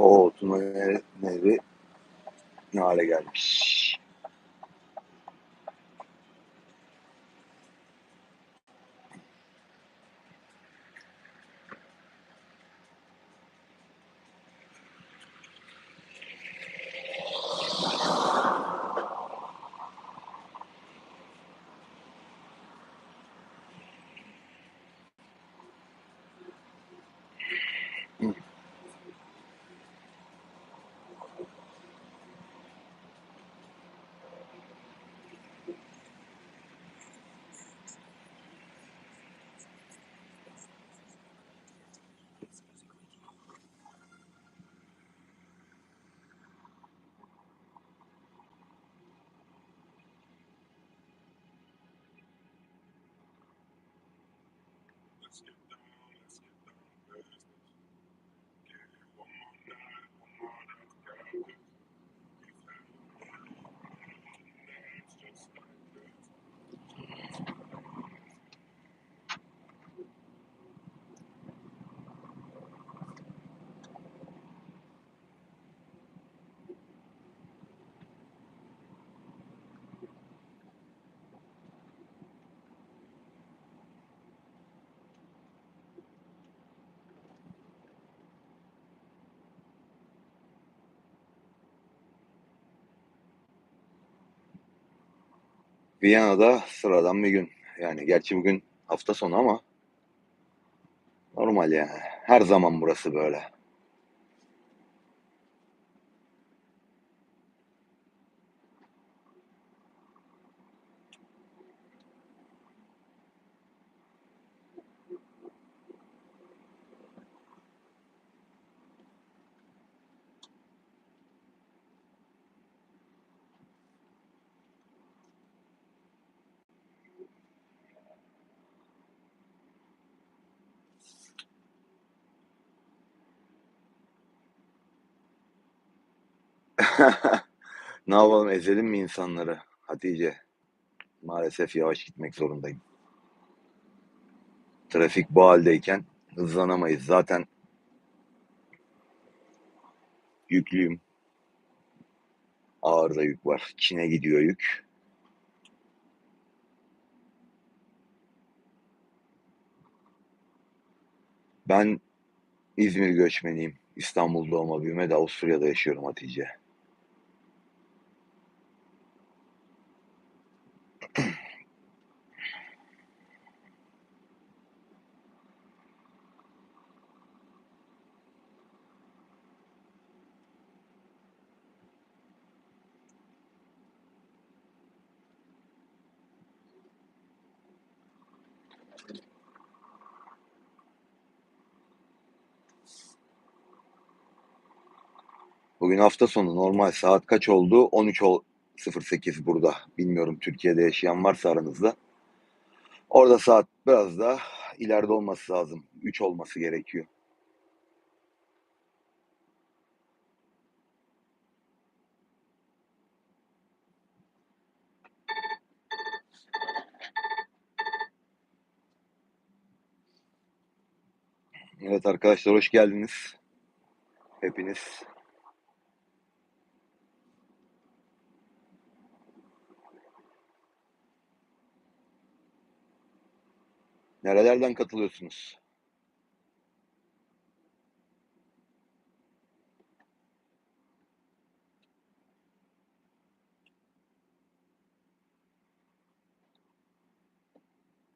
o Tuna Nehri ne hale gelmiş. student Viyana'da sıradan bir gün. Yani gerçi bugün hafta sonu ama normal yani. Her zaman burası böyle. Ne yapalım ezelim mi insanları Hatice? Maalesef yavaş gitmek zorundayım. Trafik bu haldeyken hızlanamayız. Zaten yüklüyüm. Ağır da yük var. Çin'e gidiyor yük. Ben İzmir göçmeniyim. İstanbul doğma büyüme de Avusturya'da yaşıyorum Hatice. Bugün hafta sonu normal saat kaç oldu? 13.08 burada. Bilmiyorum Türkiye'de yaşayan varsa aranızda. Orada saat biraz da ileride olması lazım. 3 olması gerekiyor. Evet arkadaşlar hoş geldiniz. Hepiniz. Nerelerden katılıyorsunuz?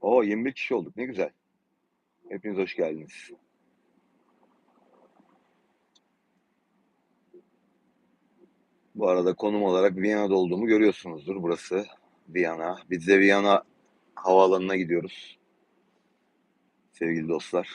Oo 21 kişi olduk. Ne güzel. Hepiniz hoş geldiniz. Bu arada konum olarak Viyana'da olduğumu görüyorsunuzdur. Burası Viyana. Biz de Viyana havaalanına gidiyoruz. Sevgili dostlar.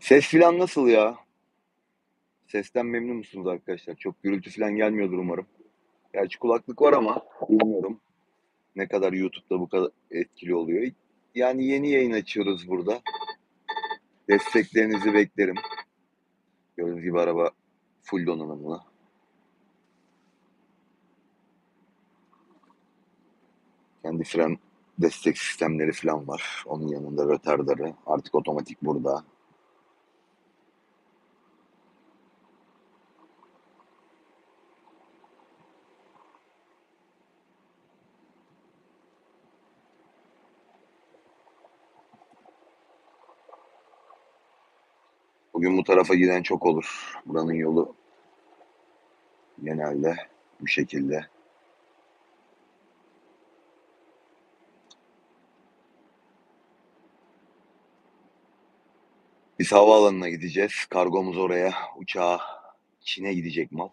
Ses filan nasıl ya? Sesten memnun musunuz arkadaşlar? Çok gürültü filan gelmiyordur umarım. Gerçi kulaklık var ama bilmiyorum. Ne kadar YouTube'da bu kadar etkili oluyor. Yani yeni yayın açıyoruz burada. Desteklerinizi beklerim. Gördüğünüz gibi araba full donanımlı. Kendi fren destek sistemleri falan var. Onun yanında rötardarı. Artık otomatik burada. Bugün bu tarafa giden çok olur. Buranın yolu genelde bu şekilde. Biz havaalanına gideceğiz. Kargomuz oraya. Uçağa Çin'e gidecek mal.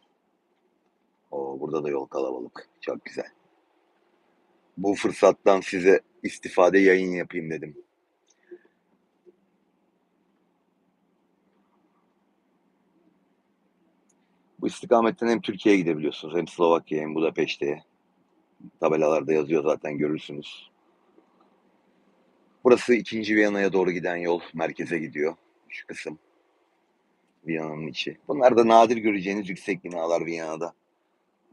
O burada da yol kalabalık. Çok güzel. Bu fırsattan size istifade yayın yapayım dedim. İstikametten hem Türkiye'ye gidebiliyorsunuz hem Slovakya'ya hem Budapeşte'ye. Tabelalarda yazıyor zaten görürsünüz. Burası 2. Viyana'ya doğru giden yol merkeze gidiyor. Şu kısım. Viyana'nın içi. Bunlar da nadir göreceğiniz yüksek binalar Viyana'da.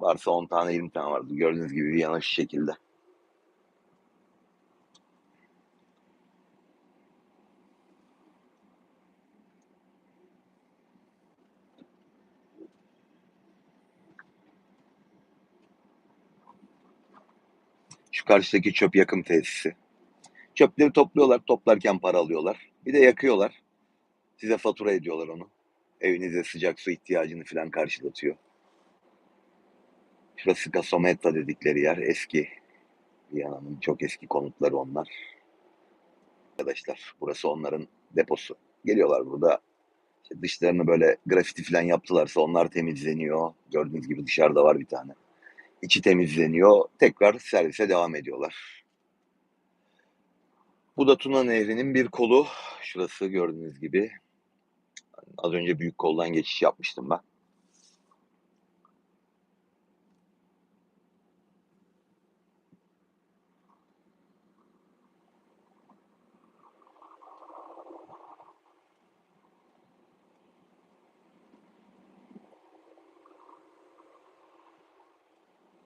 Varsa 10 tane 20 tane vardı. Gördüğünüz gibi Viyana şu şekilde. Şu karşıdaki çöp yakım tesisi. Çöpleri topluyorlar, toplarken para alıyorlar. Bir de yakıyorlar. Size fatura ediyorlar onu. Evinize sıcak su ihtiyacını falan karşılatıyor. Şurası Casometta dedikleri yer. Eski Viyana'nın çok eski konutları onlar. Arkadaşlar burası onların deposu. Geliyorlar burada işte dışlarını böyle grafiti falan yaptılarsa onlar temizleniyor. Gördüğünüz gibi dışarıda var bir tane. İçi temizleniyor. Tekrar servise devam ediyorlar. Bu da Tuna Nehri'nin bir kolu. Şurası gördüğünüz gibi. Az önce büyük koldan geçiş yapmıştım ben.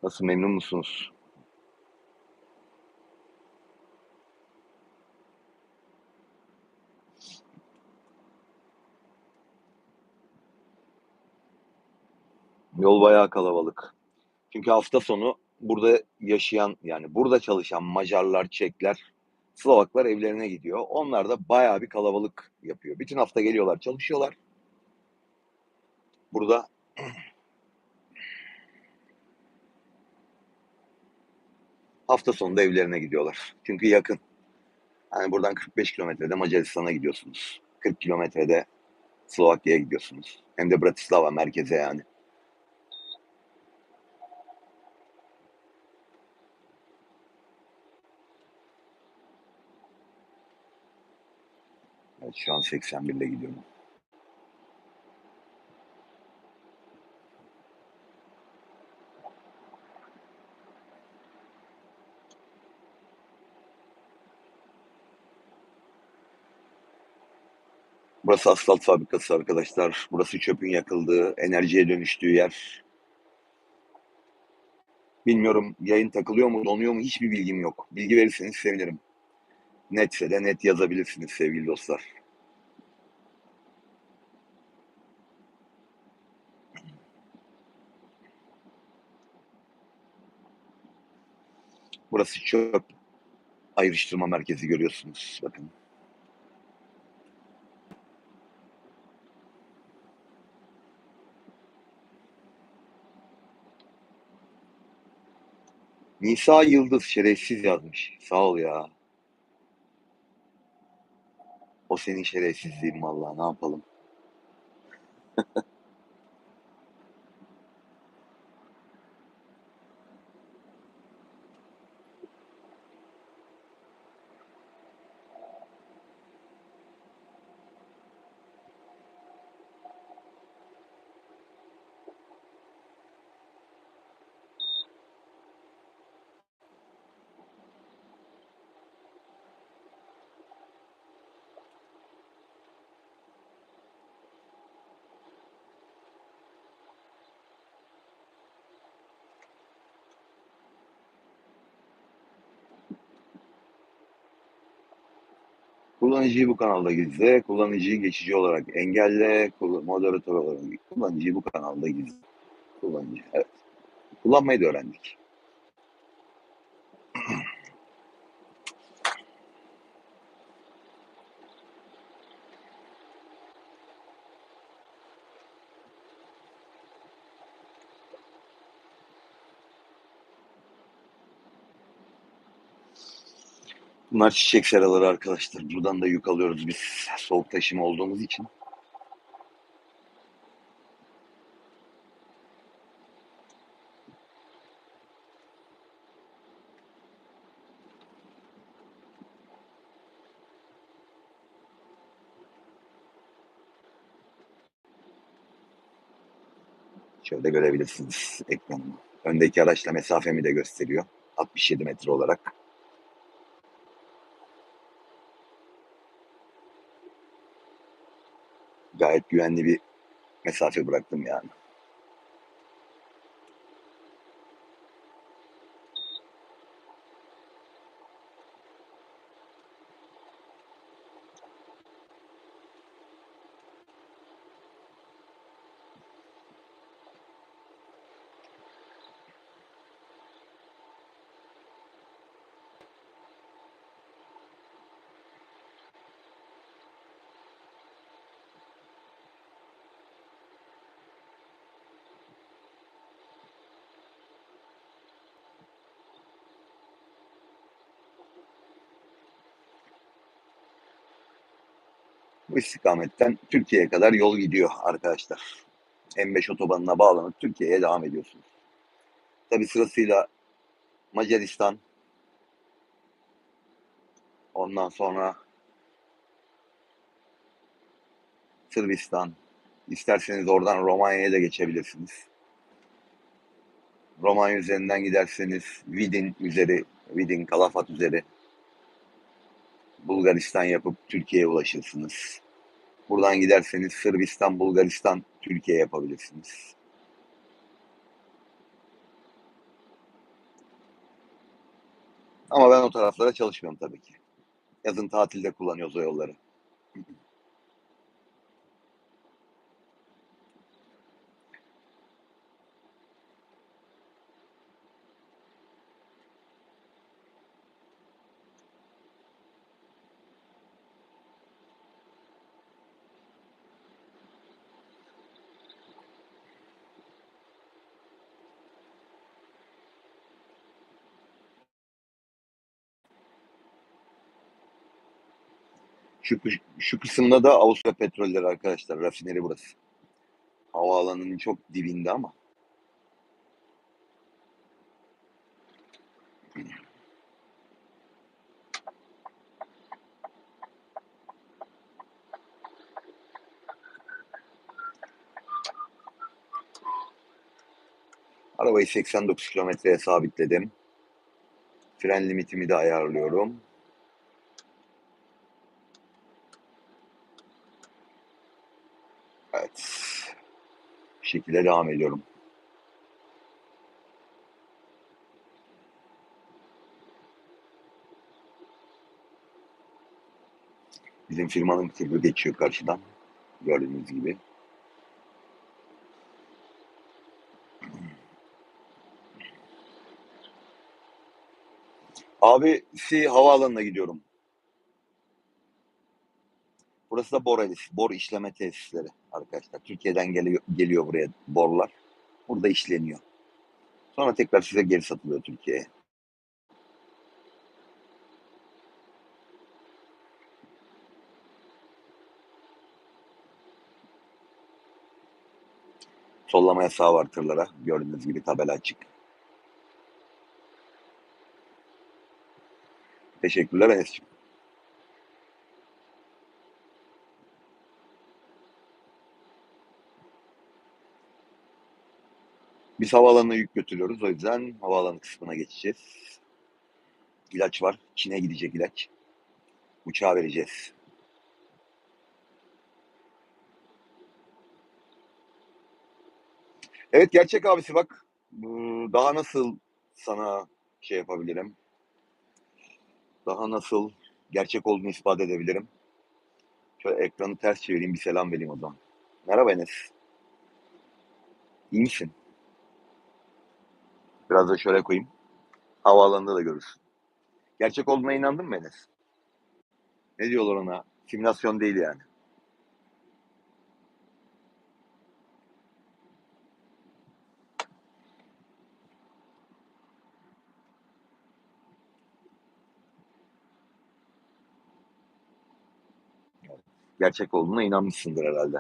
Nasıl memnun musunuz? Yol bayağı kalabalık. Çünkü hafta sonu burada yaşayan yani burada çalışan Macarlar, Çekler, Slovaklar evlerine gidiyor. Onlar da bayağı bir kalabalık yapıyor. Bütün hafta geliyorlar, çalışıyorlar. Burada hafta sonunda evlerine gidiyorlar. Çünkü yakın. Yani buradan 45 kilometrede Macaristan'a gidiyorsunuz. 40 kilometrede Slovakya'ya gidiyorsunuz. Hem de Bratislava merkeze yani. Evet, şu an 81 ile gidiyorum. Burası asfalt fabrikası arkadaşlar. Burası çöpün yakıldığı, enerjiye dönüştüğü yer. Bilmiyorum yayın takılıyor mu, donuyor mu hiçbir bilgim yok. Bilgi verirseniz sevinirim. Netse de net yazabilirsiniz sevgili dostlar. Burası çöp ayrıştırma merkezi görüyorsunuz. Bakın. Nisa Yıldız şerefsiz yazmış. Sağ ol ya. O senin şerefsizliğin vallahi ne yapalım. Kullanıcıyı bu kanalda gizle, kullanıcıyı geçici olarak engelle, moderatör olarak kullanıcıyı bu kanalda gizle. Kullanıcı, evet. Kullanmayı da öğrendik. Bunlar çiçek seraları arkadaşlar. Buradan da yük alıyoruz biz soğuk taşıma olduğumuz için. Şöyle görebilirsiniz ekranımı. Öndeki araçla mesafemi de gösteriyor. 67 metre olarak. Gayet güvenli bir mesafe bıraktım yani. Bu istikametten Türkiye'ye kadar yol gidiyor arkadaşlar. M5 otobanına bağlanıp Türkiye'ye devam ediyorsunuz. Tabi sırasıyla Macaristan, ondan sonra Sırbistan, isterseniz oradan Romanya'ya da geçebilirsiniz. Romanya üzerinden giderseniz Vidin üzeri, Vidin, Kalafat üzeri Bulgaristan yapıp Türkiye'ye ulaşırsınız. Buradan giderseniz Sırbistan, Bulgaristan, Türkiye yapabilirsiniz. Ama ben o taraflara çalışmıyorum tabii ki. Yazın tatilde kullanıyoruz o yolları. Şu, şu kısımda da Avusturya petrolleri arkadaşlar. Rafineri burası. Havaalanının çok dibinde ama. Arabayı 89 kilometreye sabitledim. Fren limitimi de ayarlıyorum. Evet. Bu şekilde devam ediyorum. Bizim firmanın tırı geçiyor karşıdan. Gördüğünüz gibi. Abi si havaalanına gidiyorum. Burası da Borelis. Bor işleme tesisleri arkadaşlar. Türkiye'den geliyor, geliyor buraya borlar. Burada işleniyor. Sonra tekrar size geri satılıyor Türkiye'ye. Sollama yasağı var tırlara. Gördüğünüz gibi tabela açık. Teşekkürler Enes'ciğim. Biz havaalanına yük götürüyoruz. O yüzden havaalanı kısmına geçeceğiz. İlaç var. Çin'e gidecek ilaç. Uçağa vereceğiz. Evet gerçek abisi bak. Daha nasıl sana şey yapabilirim? Daha nasıl gerçek olduğunu ispat edebilirim. Şöyle ekranı ters çevireyim bir selam vereyim o zaman. Merhaba Enes. İyi misin? Biraz da şöyle koyayım. Havaalanında da görürsün. Gerçek olduğuna inandın mı Enes? Ne diyorlar ona? Simülasyon değil yani. Gerçek olduğuna inanmışsındır herhalde.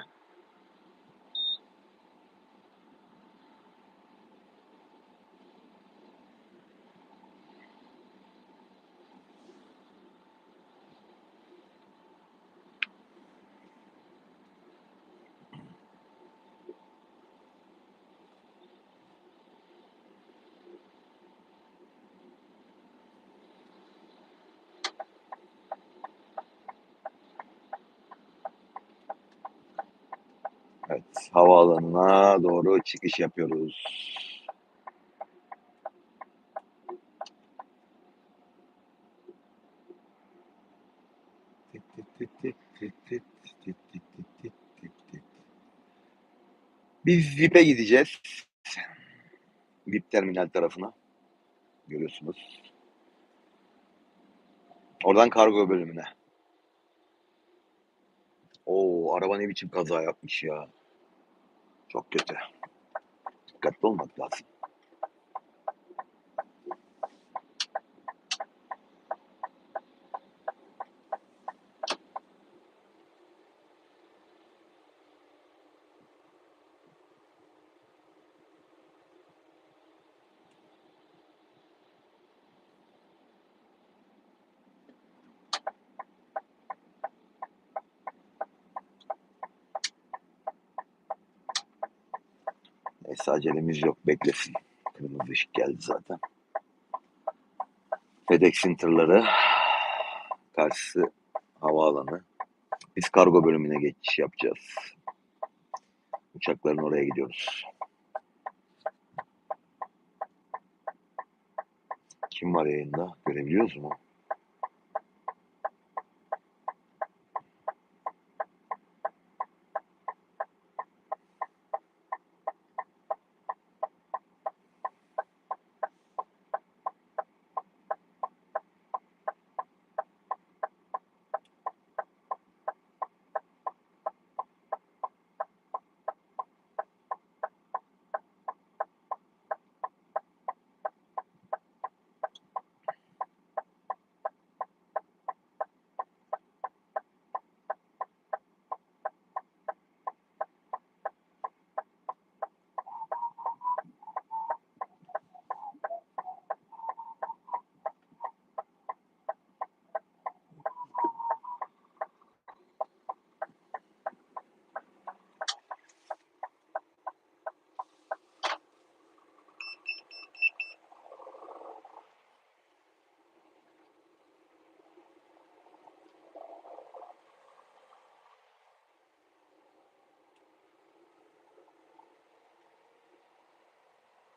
Havaalanına doğru çıkış yapıyoruz. Biz VIP'e gideceğiz. VIP terminal tarafına. Görüyorsunuz. Oradan kargo bölümüne. Oo, araba ne biçim kaza yapmış ya. Çok kötü. Dikkatli olmak lazım. Neyse acelemiz yok. Beklesin. Kırmızı ışık geldi zaten. FedEx'in tırları. Karşısı havaalanı. Biz kargo bölümüne geçiş yapacağız. Uçakların oraya gidiyoruz. Kim var yayında? Görebiliyoruz mu?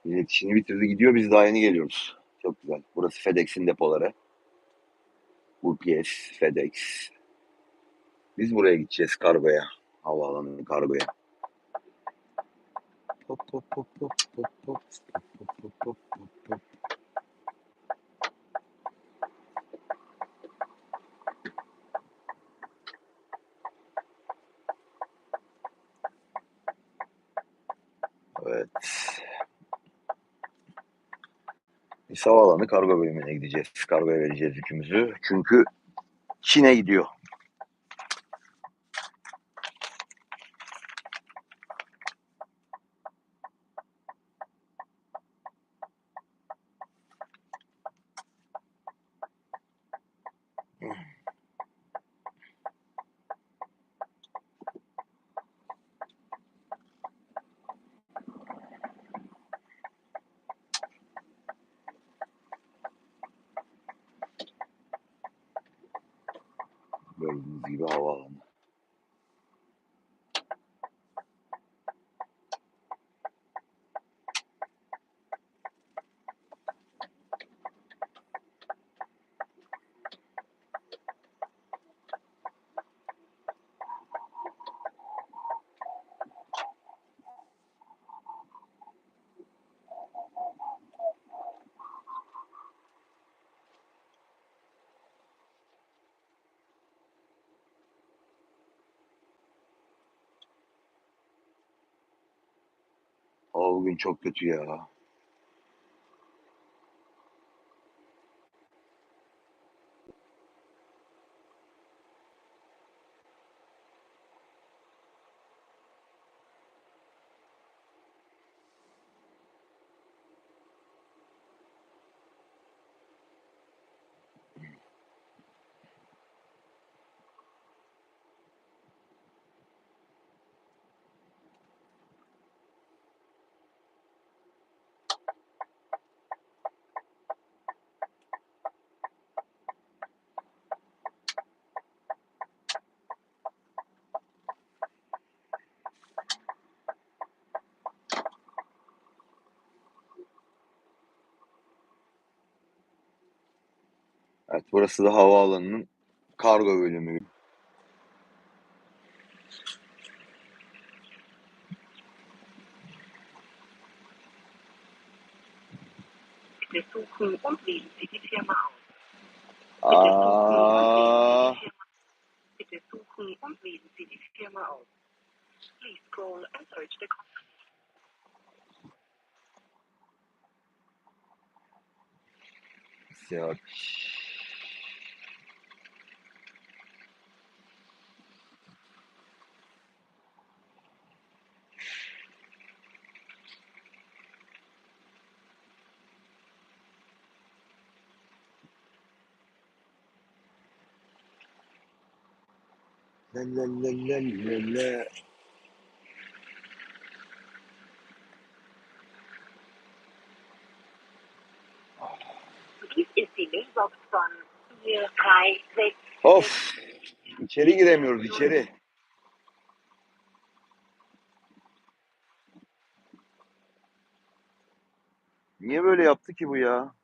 Millet işini bitirdi gidiyor. Biz daha yeni geliyoruz. Çok güzel. Burası FedEx'in depoları. UPS, FedEx. Biz buraya gideceğiz kargoya. Havaalanı kargoya. Hop hop hop hop hop hop hop hop hop hop hop. Evet. Biz havaalanı kargo bölümüne gideceğiz. Kargoya vereceğiz yükümüzü. Çünkü Çin'e gidiyor. Gördüğünüz gibi havaalanı. Hava bugün çok kötü ya. Evet burası da havaalanının kargo bölümü. Bitte suchen 436. Of! İçeri giremiyoruz içeri. Niye böyle yaptı ki bu ya?